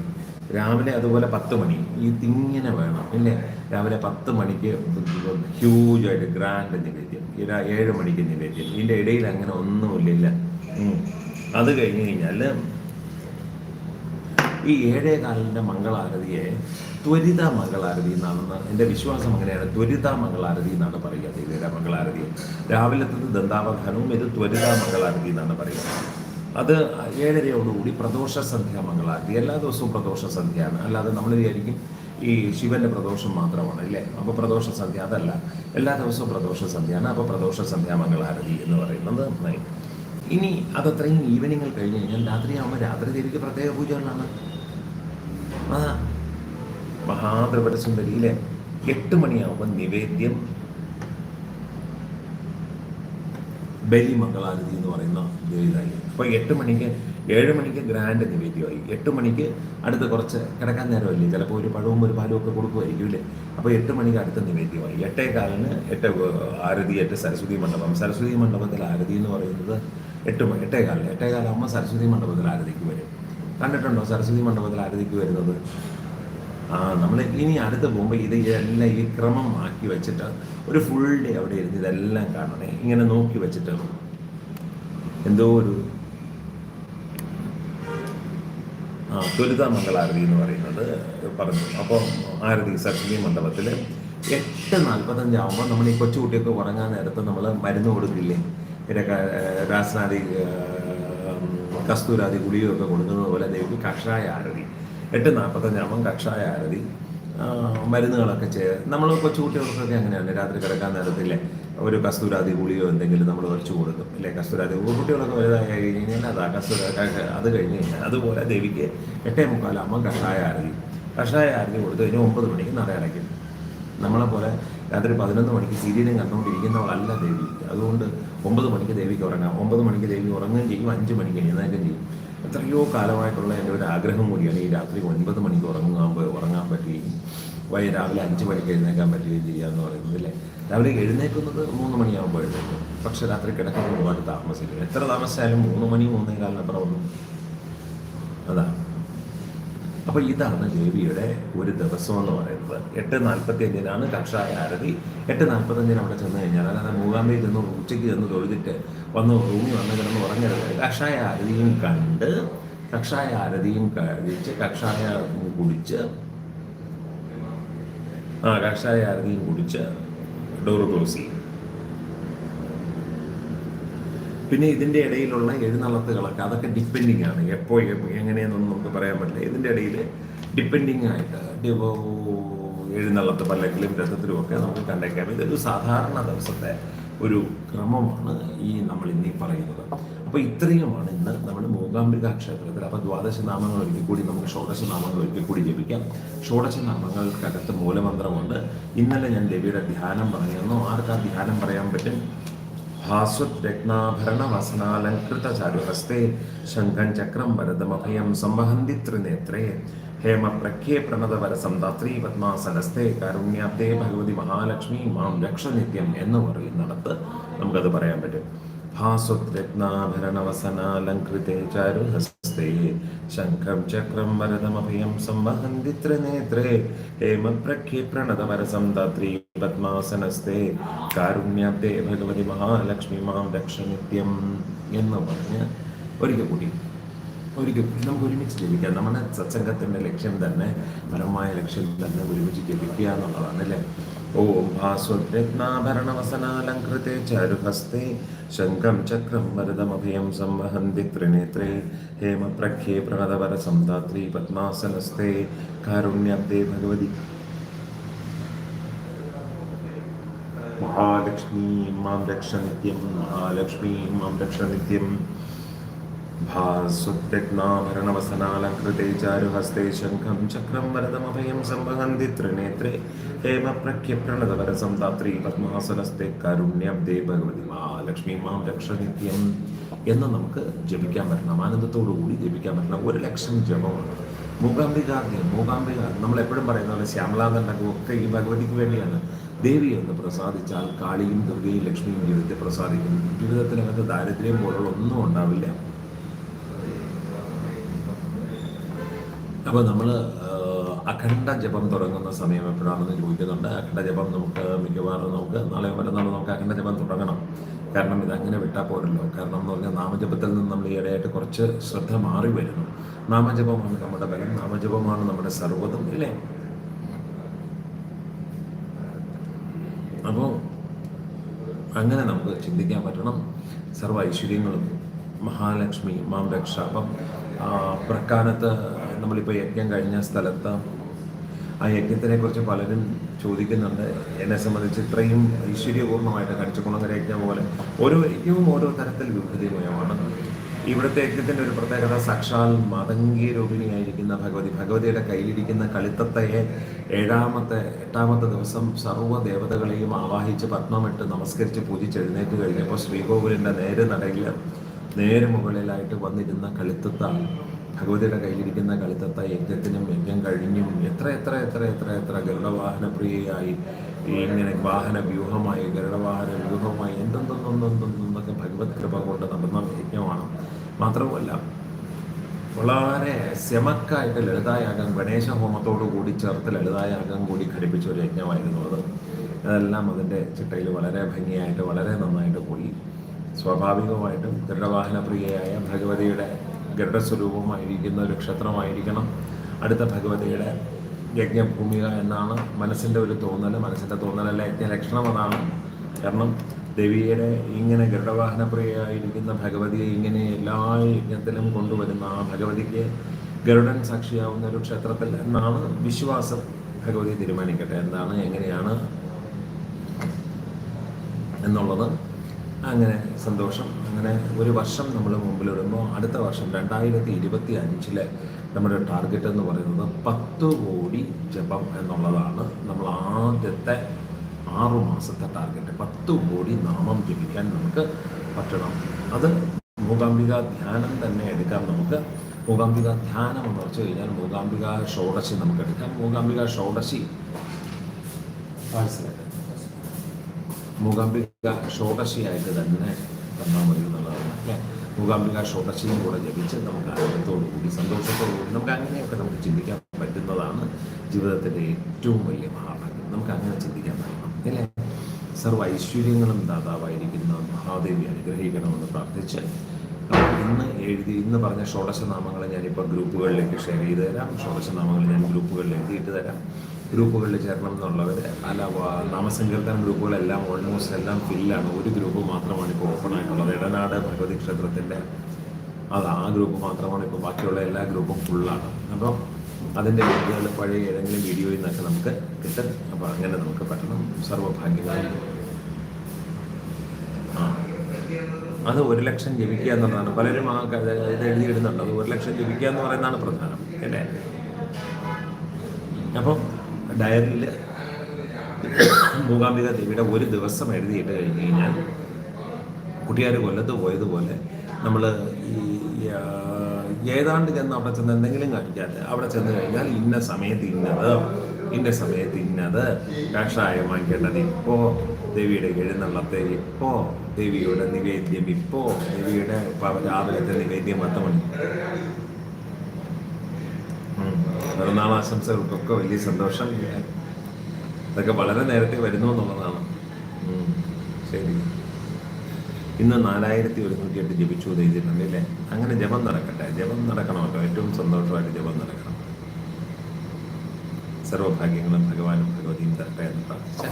രാവിലെ അതുപോലെ പത്ത് മണി. ഈ തിങ്ങനെ വേണം ഇല്ലേ? രാവിലെ പത്ത് മണിക്ക് ഹ്യൂജായിട്ട് ഗ്രാൻഡ് നിവേദ്യം. ഏഴ് മണിക്ക് നിവേദ്യം. ഇതിന്റെ ഇടയിൽ അങ്ങനെ ഒന്നുമില്ല. അത് കഴിഞ്ഞ് കഴിഞ്ഞാൽ ഈ ഏഴേ കാലിന്റെ മംഗളാരതിയെ ത്വരിത മംഗളാരതി എന്നാണെന്ന് എന്റെ വിശ്വാസം അങ്ങനെയാണ്. ത്വരിത മംഗളാരതി എന്നാണ് പറയുക. ദേവിയുടെ മംഗളാരതി രാവിലത്തത് ദന്താവധാനവും ഇത് ത്വരിത മംഗളാരതി എന്നാണ് പറയുക. അത് ഏഴരയോടുകൂടി പ്രദോഷ സന്ധ്യ മംഗളാരതി എല്ലാ ദിവസവും പ്രദോഷ സന്ധ്യയാണ് അല്ലാതെ നമ്മൾ വിചാരിക്കും ഈ ശിവന്റെ പ്രദോഷം മാത്രമാണ് അല്ലേ? അപ്പോൾ പ്രദോഷ സന്ധ്യ അതല്ല. എല്ലാ ദിവസവും പ്രദോഷ സന്ധ്യയാണ് അപ്പോൾ പ്രദോഷ സന്ധ്യ മംഗളാരതി എന്ന് പറയുന്നത് നന്നായി ഇനി അതത്രയും ഈവനിങ്ങൾ കഴിഞ്ഞ് കഴിഞ്ഞാൽ രാത്രിയാകുമ്പോൾ രാത്രി ദേവിക്ക് പ്രത്യേക പൂജകളാണ് ആ മഹാദ്രവട സുന്ദരിയിലെ എട്ട് മണിയാവുമ്പോൾ നിവേദ്യം ബലിമംഗളാരതി എന്ന് പറയുന്ന ദേവിതായി അപ്പോൾ എട്ട് മണിക്ക് ഏഴ് മണിക്ക് ഗ്രാൻഡ് നിവേദ്യമായി. എട്ട് മണിക്ക് അടുത്ത് കുറച്ച് കിടക്കാൻ നേരമല്ലേ? ചിലപ്പോൾ ഒരു പഴവും ഒരു പാലും ഒക്കെ കൊടുക്കുമായിരിക്കും ഇല്ലേ അപ്പോൾ എട്ട് മണിക്ക് അടുത്ത നിവേദ്യമായി. എട്ടേ കാലിന് എട്ട് ആരതി എട്ട് സരസ്വതി മണ്ഡപം. സരസ്വതി മണ്ഡപത്തിൽ ആരതി എന്ന് പറയുന്നത് എട്ട് മണി എട്ടേ കാലിന് എട്ടേ കാലാകുമ്പോൾ സരസ്വതി മണ്ഡപത്തിൽ ആരതിക്ക് വരും. കണ്ടിട്ടുണ്ടോ സരസ്വതി മണ്ഡപത്തിൽ ആരതിക്ക് വരുന്നത്? നമ്മൾ ഇനി അടുത്ത് പോകുമ്പോൾ ഇത് എല്ലാം ഈ ക്രമം ആക്കി വെച്ചിട്ട് ഒരു ഫുൾ ഡേ അവിടെ ഇരുന്ന് ഇതെല്ലാം കാണണേ. ഇങ്ങനെ നോക്കി വെച്ചിട്ട് എന്തോ ഒരു ആ ത്വരിത മംഗളാരതി എന്ന് പറയുന്നത് പറഞ്ഞു. അപ്പോൾ ആരതി സരസ്വതി മണ്ഡപത്തിൽ എട്ട് നാൽപ്പത്തഞ്ചാവുമ്പോൾ നമ്മൾ ഈ കൊച്ചുകുട്ടിയൊക്കെ ഉറങ്ങാൻ നേരത്ത് നമ്മൾ മരുന്ന് കൊടുക്കില്ലേ? രാസനാദി കസ്തൂരാദി ഗുളികയൊക്കെ കൊടുക്കുന്നത് പോലെ ദേവിക്ക് കഷായ ആരതി. എട്ട് നാൽപ്പത്തഞ്ചാകുമ്പം കഷായ ആരതി മരുന്നുകളൊക്കെ ചെയ്ത്. നമ്മൾ കൊച്ചുകുട്ടികൾക്കൊക്കെ അങ്ങനെയാണ് രാത്രി കിടക്കാൻ നേരത്തില്ലേ? ഒരു കസ്തൂരാതി ഗുളിയോ എന്തെങ്കിലും നമ്മൾ കുറച്ച് കൊടുക്കും. അല്ലെ? കസ്തൂരാതി കുട്ടികളൊക്കെ വലുതായി കഴിഞ്ഞ് കഴിഞ്ഞാൽ അതാ കസ്തൂര അത് കഴിഞ്ഞ് കഴിഞ്ഞാൽ അതുപോലെ ദേവിക്ക് എട്ടേ മുക്കാലാകുമ്പോൾ കഷായ ആരതി. കഷായ ആരതി കൊടുത്തു കഴിഞ്ഞാൽ ഒമ്പത് മണിക്ക് നട അടയ്ക്കും. നമ്മളെ പോലെ രാത്രി പതിനൊന്ന് മണിക്ക് സീരിയലും കണ്ടുകൊണ്ടിരിക്കുന്നവളല്ല ദേവി. അതുകൊണ്ട് ഒമ്പത് മണിക്ക് ദേവിക്ക് ഉറങ്ങാം. ഒമ്പത് മണിക്ക് ദേവി ഉറങ്ങുകയും ചെയ്യും. അഞ്ച് മണിക്ക് എഴുന്നേൽക്കുകയും ചെയ്യും. എത്രയോ കാലമായിട്ടുള്ള എന്റെ ഒരു ആഗ്രഹം കൂടിയാണ് ഈ രാത്രി ഒൻപത് മണിക്ക് ഉറങ്ങാൻ ഉറങ്ങാൻ പറ്റുകയും വൈ രാവിലെ അഞ്ച് മണിക്ക് എഴുന്നേക്കാൻ പറ്റുകയും ചെയ്യുക എന്ന് പറയുന്നത് അല്ലേ? രാവിലെ എഴുന്നേൽക്കുന്നത് മൂന്ന് മണിയാകുമ്പോൾ എഴുന്നേൽക്കും പക്ഷേ രാത്രി കിടക്കുന്നത് ഒരുപാട് താമസിക്കും എത്ര താമസിച്ചാലും മൂന്ന് മണി മൂന്നേ കാലിനപ്പുറം ഒന്നും അതാണ്. അപ്പോൾ ഇതാണ് ദേവിയുടെ ഒരു ദിവസം എന്ന് പറയുന്നത്. എട്ട് നാൽപ്പത്തി അഞ്ചിനാണ് കക്ഷായ ആരതി. എട്ട് നാൽപ്പത്തഞ്ചിന് അവിടെ ചെന്ന് കഴിഞ്ഞാൽ അല്ലാതെ മൂകാംബിയിൽ ചെന്ന് ഉച്ചയ്ക്ക് ചെന്ന് തൊഴുതിട്ട് വന്ന് റൂമിൽ വന്ന് കിടന്ന് ഉറങ്ങരുത്. കക്ഷായ ആരതിയും കണ്ട് കക്ഷായ ആരതിയും കഴിച്ച് കക്ഷായ കുടിച്ച് ആ കക്ഷായ ആരതിയും കുടിച്ച് ഡോറ് ക്ലോസ് ചെയ്യും പിന്നെ ഇതിന്റെ ഇടയിലുള്ള എഴുന്നള്ളത്തുകളൊക്കെ അതൊക്കെ ഡിപ്പെൻഡിങ് ആണ്. എപ്പോൾ എങ്ങനെയെന്നൊന്നും നമുക്ക് പറയാൻ പറ്റില്ല. ഇതിന്റെ ഇടയിൽ ഡിപ്പെൻഡിങ് ആയിട്ട് എഴുന്നള്ളത്ത് പല്ലക്കിലും രഥത്തിലും ഒക്കെ നമുക്ക് കണ്ടേക്കാം ഇതൊരു സാധാരണ ദിവസത്തെ ഒരു ക്രമമാണ് ഈ നമ്മൾ ഇന്നീ പറയുന്നത്. അപ്പോൾ ഇത്രയുമാണ് ഇന്ന് നമ്മുടെ മൂകാംബിക ക്ഷേത്രത്തിൽ. അപ്പോൾ ദ്വാദശ നാമങ്ങൾ ഒരിക്കൽ കൂടി നമുക്ക് ഷോഡശ നാമങ്ങൾ ഒരിക്കൽ കൂടി ജപിക്കാം. ഷോഡശ നാമങ്ങൾക്കകത്ത് മൂലമന്ത്രമുണ്ട്. ഇന്നലെ ഞാൻ ദേവിയുടെ ധ്യാനം പറഞ്ഞിരുന്നു ആർക്കാ ധ്യാനം പറയാൻ പറ്റും? ഭാസ്വരത്നാഭരണവസനാലങ്കൃത ചാരുഹസ്തേ ശംഖം ചക്രം വരദമഭയം സംവഹന്തി ത്രിനേത്രേ ഹേമപ്രഖ്യേ പ്രണതവരസംധാത്രീ പത്മാസനസ്തേ കാരുണ്യാബ്ദേ ഭഗവതി മഹാലക്ഷ്മി മാം രക്ഷ നിത്യം എന്ന് പറയുന്നിടത്ത് നമുക്കത് പറയാൻ പറ്റും. ഭാസ്വരത്നാഭരണവസനാലങ്കൃതേ ചാരുഹസ്തേ ശംഖം ചക്രം വരദമഭയം സംവഹന്തി ത്രിനേത്രേ ഹേമപ്രഖ്യേ दात्री പത്മാസനസ്തേ കാരുണ്യാബ്ദേ ഭഗവതി മഹാലക്ഷ്മി മാം രക്ഷ നിത്യം എന്ന് പറഞ്ഞ് ഒരിക്കൽ കൂടി ഒരിക്കൽ കൂടി നമുക്ക് ഒരുമിച്ച് ജപിക്കാം നമ്മുടെ സത്സംഗത്തിന്റെ ലക്ഷ്യം തന്നെ പരമമായ ലക്ഷ്യം തന്നെ ഒരുമിച്ച് ജപിക്കുക എന്നുള്ളതാണ് അല്ലേ ഓം ഭാസ്വരത്നാഭരണവസനാലങ്കൃതേ ചാരുഹസ്തേ ശംഖം ചക്രം വരദമഭയം സംവഹന്തി ത്രിനേത്രേ ഹേമപ്രഖ്യേ പ്രണതവരസംധാത്രീ പത്മാസനസ്തേ കാരുണ്യാബ്ദേ ഭഗവതി മഹാലക്ഷ്മീ മാം രക്ഷ നിത്യം മഹാലക്ഷ്മീ മാം രക്ഷ നിത്യം ഭാസ്വത്യഗ്നാഭരണവസനാലങ്കൃതേ ചാരുഹസ്തേ ശംഖം ചക്രം വരദമഭയം സംവഹന്തി ത്രിനേത്രേ ഹേമപ്രഖ്യപ്രണതവരസം ദാത്രീ പത്മാസനസ്തേ കരുണ്യബ്ദേ ഭഗവതി മഹാലക്ഷ്മി മാം രക്ഷ എന്ന് നമുക്ക് ജപിക്കാൻ പറ്റണം. ആനന്ദത്തോടു കൂടി ജപിക്കാൻ പറ്റണം. ഒരു ലക്ഷം ജപമാണ്. മൂകാംബിക മൂകാംബിക നമ്മൾ എപ്പോഴും പറയുന്ന പോലെ ശ്യാമലാതണ്ടകം ഒക്കെ ഈ ഭഗവതിക്ക് വേണ്ടിയാണ്. ദേവി എന്ന് പ്രസാദിച്ചാൽ കാളിയും ദുർഗയും ലക്ഷ്മിയും ജീവിതത്തെ പ്രസാദിക്കുന്നു. ജീവിതത്തിനകത്ത് ദാരിദ്ര്യം പോലുള്ള ഒന്നും ഉണ്ടാവില്ല. അപ്പൊ നമ്മൾ അഖണ്ഡ ജപം തുടങ്ങുന്ന സമയം എപ്പോഴാണെന്ന് ചോദിക്കുന്നുണ്ട്. അഖണ്ഡ ജപം നമുക്ക് മിക്കവാറും നമുക്ക് നാളെ മറ്റന്നാൾ നമുക്ക് അഖണ്ഡ ജപം തുടങ്ങണം. കാരണം ഇതങ്ങനെ വിട്ടാൽ പോരല്ലോ. കാരണം എന്ന് പറഞ്ഞാൽ നാമജപത്തിൽ നിന്ന് നമ്മൾ ഈയിടെയായിട്ട് കുറച്ച് ശ്രദ്ധ മാറി വരുന്നു. നാമജപമാണ് നമ്മുടെ ബലം. നാമജപമാണ് നമ്മുടെ സർവതും ഇല്ലേ? അപ്പോൾ അങ്ങനെ നമുക്ക് ചിന്തിക്കാൻ പറ്റണം. സർവ ഐശ്വര്യങ്ങളും മഹാലക്ഷ്മി മാം രക്ഷാപം പ്രക്കാനത്ത് നമ്മളിപ്പോൾ യജ്ഞം കഴിഞ്ഞ സ്ഥലത്ത് ആ യജ്ഞത്തിനെ കുറിച്ച് പലരും ചോദിക്കുന്നുണ്ട്. എന്നെ സംബന്ധിച്ച് ഇത്രയും ഐശ്വര്യപൂർണമായിട്ട് കടിച്ചുകുളങ്ങര യജ്ഞം പോലെ ഓരോ യജ്ഞവും ഓരോ തരത്തിൽ വിഭൂതിമയമാണ് ഇവിടുത്തെ യജ്ഞത്തിന്റെ ഒരു പ്രത്യേകത സാക്ഷാൽ മതങ്കി രൂപിണിയായിരിക്കുന്ന ഭഗവതി. ഭഗവതിയുടെ കയ്യിലിരിക്കുന്ന കളിത്തത്തയെ ഏഴാമത്തെ എട്ടാമത്തെ ദിവസം സർവ ദേവതകളെയും ആവാഹിച്ച് പത്മമിട്ട് നമസ്കരിച്ച് പൂജിച്ച് എഴുന്നേറ്റ് കഴിഞ്ഞപ്പോൾ ശ്രീകോവിലിന്റെ നേരെ നടയിൽ നേരെ മുകളിലായിട്ട് വന്നിരുന്ന കളിത്തത്ത ഭഗവതിയുടെ കയ്യിലിരിക്കുന്ന കളിത്തത്ത യജ്ഞത്തിനും യജ്ഞം കഴിഞ്ഞും എത്ര എത്ര എത്ര എത്ര എത്ര ഗരുഡവാഹന പ്രിയയായി ഇങ്ങനെ വാഹന വ്യൂഹമായി ഗരുഡവാഹന വ്യൂഹമായി എന്തെന്തെന്തെന്തെന്നൊക്കെ ഭഗവത് കൃപ കൊണ്ട് നടന്ന യജ്ഞമാണ്. മാത്രവുമല്ല വളരെ സെമക്കായിട്ട് ലളിതായാഗം ഗണേശ ഹോമത്തോടു കൂടി ചേർത്ത് ലളിതായാഗം കൂടി ഘടിപ്പിച്ച ഒരു യജ്ഞമായിരുന്നു അത്. അതെല്ലാം അതിന്റെ ചിട്ടയിൽ വളരെ ഭംഗിയായിട്ട് വളരെ നന്നായിട്ട് പോയി. സ്വാഭാവികമായിട്ടും ഗരുഡവാഹന പ്രിയയായ ഭഗവതിയുടെ ഗരുഡസ്വരൂപമായിരിക്കുന്ന ഒരു ക്ഷേത്രമായിരിക്കണം അടുത്ത ഭഗവതിയുടെ യജ്ഞഭൂമിക എന്നാണ് മനസ്സിന്റെ ഒരു തോന്നൽ മനസ്സിന്റെ തോന്നലല്ല യജ്ഞലക്ഷണം അതാണ്. കാരണം ദേവിയുടെ ഇങ്ങനെ ഗരുഡവാഹനപ്രിയായിരിക്കുന്ന ഭഗവതിയെ ഇങ്ങനെ എല്ലാ യജ്ഞത്തിലും കൊണ്ടുവരുന്ന ആ ഭഗവതിക്ക് ഗരുഡൻ സാക്ഷിയാവുന്ന ഒരു ക്ഷേത്രത്തിൽ എന്നാണ് വിശ്വാസം ഭഗവതി തീരുമാനിക്കട്ടെ. എന്താണ് എങ്ങനെയാണ് എന്നുള്ളത്. അങ്ങനെ സന്തോഷം. അങ്ങനെ ഒരു വർഷം നമ്മൾ മുമ്പിൽ വരുമ്പോൾ അടുത്ത വർഷം രണ്ടായിരത്തി ഇരുപത്തി അഞ്ചിലെ നമ്മുടെ ടാർഗറ്റ് എന്ന് പറയുന്നത് പത്ത് കോടി ജപം എന്നുള്ളതാണ് നമ്മൾ ആദ്യത്തെ ആറു മാസത്തെ ടാർഗറ്റ് പത്ത് കോടി നാമം ജപിക്കാൻ നമുക്ക് പറ്റണം. അത് മൂകാംബിക ധ്യാനം തന്നെ എടുക്കാം നമുക്ക്. മൂകാംബിക ധ്യാനം എന്ന് വെച്ച് കഴിഞ്ഞാൽ മൂകാംബിക ഷോഡശി നമുക്ക് എടുക്കാം. മൂകാംബിക ഷോഡശി മൂകാംബിക ഷോഡശിയായിട്ട് തന്നെ തന്നാൽ എന്നുള്ളതാണ് മൂകാംബിക ഷോഡശിയും കൂടെ ജപിച്ച് നമുക്ക് ആനന്ദത്തോടു കൂടി സന്തോഷത്തോടു കൂടി നമുക്ക് അങ്ങനെയൊക്കെ നമുക്ക് ചിന്തിക്കാൻ പറ്റുന്നതാണ് ജീവിതത്തിന്റെ ഏറ്റവും വലിയ മഹാഭാഗ്യം. നമുക്ക് അങ്ങനെ ചിന്തിക്കാൻ പറ്റണം അല്ലേ? സർവ ഐശ്വര്യങ്ങളും ദാതാവായിരിക്കുന്ന മഹാദേവി അനുഗ്രഹിക്കണമെന്ന് പ്രാർത്ഥിച്ച് ഇന്ന് എഴുതി ഇന്ന് പറഞ്ഞ ഷോഡശനാമങ്ങൾ ഞാനിപ്പോൾ ഗ്രൂപ്പുകളിലേക്ക് ഷെയർ ചെയ്ത് തരാം. ഷോഡശനാമങ്ങൾ ഞാൻ ഗ്രൂപ്പുകളിൽ എഴുതിയിട്ട് തരാം. ഗ്രൂപ്പുകളിൽ ചേരണം എന്നുള്ളവർ അല്ല നാമസങ്കീർത്തനം ഗ്രൂപ്പുകളെല്ലാം ഓൾമോസ്റ്റ് എല്ലാം ഫില്ലാണ്. ഒരു ഗ്രൂപ്പ് മാത്രമാണ് ഇപ്പോൾ ഓപ്പൺ ആയിട്ടുള്ളത്. ഇടനാട് ഭഗവതി ക്ഷേത്രത്തിന്റെ അത് ആ ഗ്രൂപ്പ് മാത്രമാണ് ഇപ്പോൾ ബാക്കിയുള്ള എല്ലാ ഗ്രൂപ്പും ഫുള്ളാണ് അപ്പോൾ അതിന്റെ വീഡിയോകൾ പഴയ ഏതെങ്കിലും വീഡിയോയിൽ നിന്നൊക്കെ നമുക്ക് കിട്ടും. അപ്പോൾ അങ്ങനെ നമുക്ക് പറ്റണം. സർവഭാഗ്യമായി അത് ഒരു ലക്ഷം ജപിക്കുക എന്നുള്ളതാണ്. പലരും ആ ഇത് എഴുതിയിടുന്നുണ്ട്. അത് ഒരു ലക്ഷം ജപിക്കുക എന്ന് പറയുന്നതാണ് പ്രധാനം. അല്ലേ? അപ്പം ഡയറിയിൽ മൂകാംബിക ദേവിയുടെ ഒരു ദിവസം എഴുതിയിട്ട് കഴിഞ്ഞ് കഴിഞ്ഞാൽ കുട്ടിയാർ കൊല്ലത്ത് പോയതുപോലെ നമ്മൾ ഈ ഏതാണ്ട് ചെന്ന് അവിടെ ചെന്ന് എന്തെങ്കിലും കാണിക്കാതെ അവിടെ ചെന്ന് കഴിഞ്ഞാൽ ഇന്ന സമയത്ത് ഇന്നത് ഇന്ന സമയത്ത് ഇന്നത് കഷായം വാങ്ങിക്കേണ്ടത് ഇപ്പോൾ ദേവിയുടെ എഴുന്നള്ളത്തെ ഇപ്പോൾ ദേവിയുടെ നിവേദ്യം ഇപ്പോൾ ദേവിയുടെ രാവിലത്തെ നിവേദ്യം പത്ത് മണി. ഉം. പിറന്നാളാശംസകൾക്കൊക്കെ വലിയ സന്തോഷം. അതൊക്കെ വളരെ നേരത്തെ വരുന്നു എന്നുള്ളതാണ്. ശരി. ഇന്ന് നാലായിരത്തി ഒരുന്നൂറ്റി എട്ട് ജപിച്ചു ചെയ്തിട്ടുണ്ട് അല്ലേ അങ്ങനെ ജപം നടക്കട്ടെ. ജപം നടക്കണം കേട്ടോ. ഏറ്റവും സന്തോഷമായിട്ട് ജപം നടക്കണം. സർവഭാഗ്യങ്ങളും ഭഗവാനും ഭഗവതിയും തരട്ടെ എന്ന് പ്രാർത്ഥിച്ച.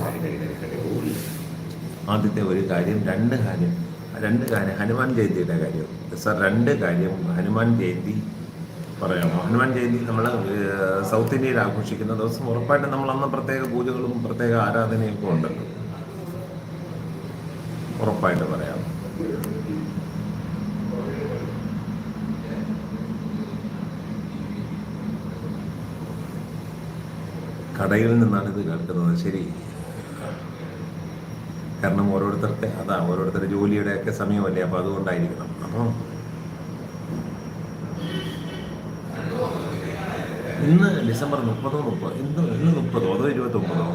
ആദ്യത്തെ ഒരു കാര്യം രണ്ട് കാര്യം. രണ്ട് കാര്യം ഹനുമാൻ ജയന്തിയുടെ കാര്യം. സാർ രണ്ട് കാര്യം. ഹനുമാൻ ജയന്തി പറയാമോ ഹനുമാൻ ജയന്തി നമ്മൾ സൗത്ത് ഇന്ത്യയിൽ ആഘോഷിക്കുന്ന ദിവസം ഉറപ്പായിട്ടും നമ്മൾ അന്ന് പ്രത്യേക പൂജകളും പ്രത്യേക ആരാധനയൊക്കെ ഉണ്ടല്ലോ. ഉറപ്പായിട്ട് പറയാം. കടയിൽ നിന്നാണ് ഇത് കേൾക്കുന്നത്. ശരി. കാരണം ഓരോരുത്തർക്ക് അതാ ഓരോരുത്തരുടെ ജോലിയുടെയൊക്കെ സമയമല്ലേ? അപ്പോൾ അതുകൊണ്ടായിരിക്കണം. അപ്പം ഇന്ന് ഡിസംബർ മുപ്പതോ മുപ്പത് ഇന്ന് ഇന്ന് മുപ്പതോ അതോ ഇരുപത്തൊമ്പതോ?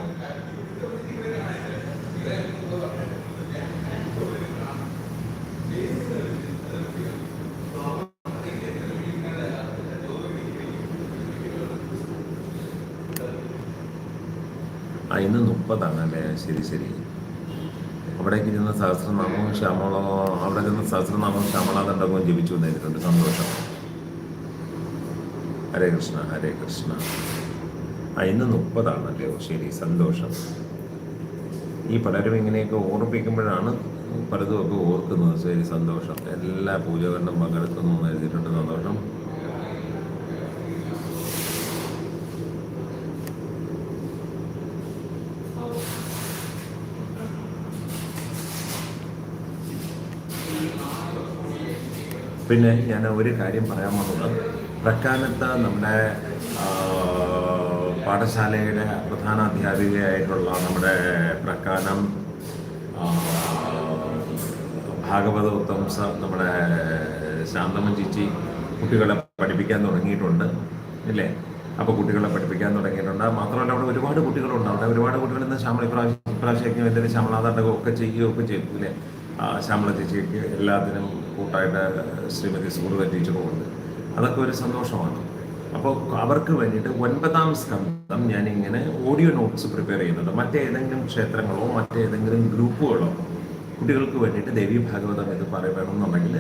ആ ഇന്ന് മുപ്പതാണ് അല്ലേ? ശരി ശരി. അവിടേക്ക് ചെന്ന സഹസ്രനാമവും ശ്യാമളോ അവിടെ ചെന്ന സഹസ്രനാമവും ശ്യാമളാദണ്ഡകവും ജപിച്ചു വന്നിട്ടുണ്ട് സന്തോഷം. ഹരേ കൃഷ്ണ ഹരേ കൃഷ്ണ. ആ ഇന്ന് മുപ്പതാണല്ലോ ശരി സന്തോഷം. ഈ പലരും ഇങ്ങനെയൊക്കെ ഓർമ്മിപ്പിക്കുമ്പോഴാണ് പലതും ഒക്കെ ഓർക്കുന്നത് ശരി സന്തോഷം. എല്ലാ പൂജകളിലും പങ്കെടുക്കുന്നു എന്ന് എഴുതിയിട്ടുണ്ട് സന്തോഷം. പിന്നെ ഞാൻ ഒരു കാര്യം പറയാൻ വന്നത് പ്രക്കാനത്ത് നമ്മുടെ പാഠശാലയുടെ പ്രധാന അധ്യാപികയായിട്ടുള്ള നമ്മുടെ പ്രക്കാനം ഭാഗവത ഉത്തംസ നമ്മുടെ ശാന്തമൻ ചേച്ചി കുട്ടികളെ പഠിപ്പിക്കാൻ തുടങ്ങിയിട്ടുണ്ട് ഇല്ലേ? അപ്പോൾ കുട്ടികളെ പഠിപ്പിക്കാൻ തുടങ്ങിയിട്ടുണ്ട്. മാത്രമല്ല അവിടെ ഒരുപാട് കുട്ടികളുണ്ട്. അവിടെ ഒരുപാട് കുട്ടികൾ ഇന്ന് ശ്യാമള ഇപ്രാവശ്യം ഇപ്രാവശ്യം എന്തെങ്കിലും ശ്യാമളാതാട്ടകം ഒക്കെ ചെയ്യുകയൊക്കെ ചെയ്തു ഇല്ലേ? ശ്യാമള ചേച്ചിക്ക് എല്ലാത്തിനും കൂട്ടായിട്ട് ശ്രീമതി സുഹൃത ടീച്ചറും ഉണ്ട് അതൊക്കെ ഒരു സന്തോഷമാണ്. അപ്പോൾ അവർക്ക് വേണ്ടിയിട്ട് ഒൻപതാം സ്കന്ധം ഞാനിങ്ങനെ ഓഡിയോ നോട്ട്സ് പ്രിപ്പയർ ചെയ്യുന്നുണ്ട് മറ്റേതെങ്കിലും ക്ഷേത്രങ്ങളോ മറ്റേതെങ്കിലും ഗ്രൂപ്പുകളോ കുട്ടികൾക്ക് വേണ്ടിയിട്ട് ദേവി ഭാഗവതം ഇത് പറയണമെന്നുണ്ടെങ്കിൽ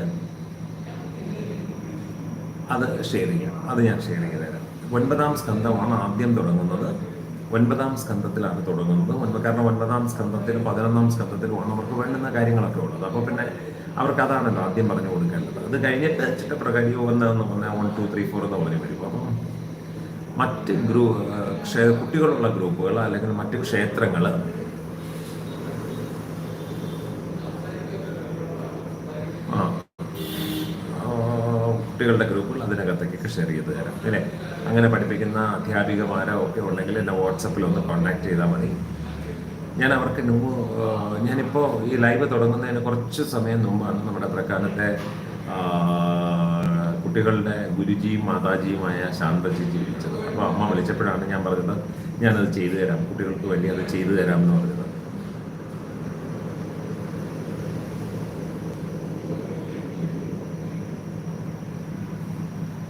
അത് ഷെയർ ചെയ്യാം. അത് ഞാൻ ഷെയർ ചെയ്ത് തരാം. ഒൻപതാം സ്കന്ധമാണ് ആദ്യം തുടങ്ങുന്നത്. ഒൻപതാം സ്കന്ധത്തിലാണ് തുടങ്ങുന്നത്. കാരണം ഒൻപതാം സ്കന്ധത്തിലും പതിനൊന്നാം സ്കന്ധത്തിലുമാണ് അവർക്ക് വേണ്ടുന്ന കാര്യങ്ങളൊക്കെ ഉള്ളത്. അപ്പോൾ പിന്നെ അവർക്ക് അതാണല്ലോ ആദ്യം പറഞ്ഞു കൊടുക്കേണ്ടത്. അത് കഴിഞ്ഞിട്ട് ചിട്ടപ്രകാരിയോ ഒന്നെന്ന് പറഞ്ഞാൽ വൺ ടു ത്രീ ഫോർ എന്ന് പറഞ്ഞ് വരും അപ്പം മറ്റ് ഗ്രൂ ക്ഷേ കുട്ടികളുള്ള ഗ്രൂപ്പുകൾ അല്ലെങ്കിൽ മറ്റ് ക്ഷേത്രങ്ങൾ കുട്ടികളുടെ ഗ്രൂപ്പുകൾ അതിനകത്തേക്ക് ഷെയർ ചെയ്ത് തരാം. അല്ലേ? അങ്ങനെ പഠിപ്പിക്കുന്ന അധ്യാപികമാരോ ഒക്കെ ഉണ്ടെങ്കിൽ എന്നെ വാട്സപ്പിൽ ഒന്ന് കോൺടാക്ട് ചെയ്താൽ മതി. ഞാൻ അവർക്ക് മുമ്പ് ഞാനിപ്പോൾ ഈ ലൈവ് തുടങ്ങുന്നതിന് കുറച്ച് സമയം മുമ്പാണ് നമ്മുടെ പ്രക്കാലത്തെ ആ, കുട്ടികളുടെ ഗുരുജിയും മാതാജിയുമായ ശാന്ത ചേച്ചി വിളിച്ചത് അപ്പോൾ അമ്മ വിളിച്ചപ്പോഴാണ് ഞാൻ പറഞ്ഞത് ഞാനത് ചെയ്തു തരാം. കുട്ടികൾക്ക് വേണ്ടി അത് ചെയ്തു തരാം എന്ന് പറഞ്ഞത്.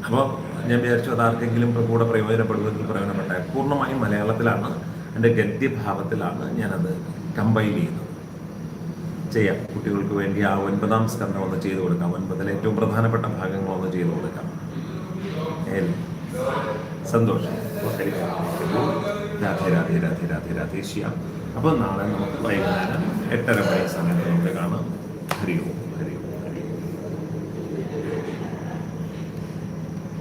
അപ്പോൾ ഞാൻ വിചാരിച്ചു അത് ആർക്കെങ്കിലും കൂടെ പ്രയോജനപ്പെടുമെങ്കിൽ പ്രയോജനപ്പെട്ടെ പൂർണമായും മലയാളത്തിലാണ്. എന്റെ ഗദ്യഭാവത്തിലാണ് ഞാനത് കമ്പൈൻ ചെയ്യുന്നത്. ചെയ്യാം. കുട്ടികൾക്ക് വേണ്ടി ആ ഒൻപതാം സ്കന്ധം ഒന്ന് ചെയ്തു കൊടുക്കാം. ഒൻപതിലെ ഏറ്റവും പ്രധാനപ്പെട്ട ഭാഗങ്ങൾ ഒന്ന് ചെയ്തു കൊടുക്കാം? സന്തോഷം. രാധേ രാധേ രാധേ രാധേ രാധേ ശ്യാം. അപ്പോൾ നാളെ നമുക്ക് വൈകുന്നേരം എട്ടര മണി സമയത്ത് നമുക്ക് കാണാം. ഹരി ഓം.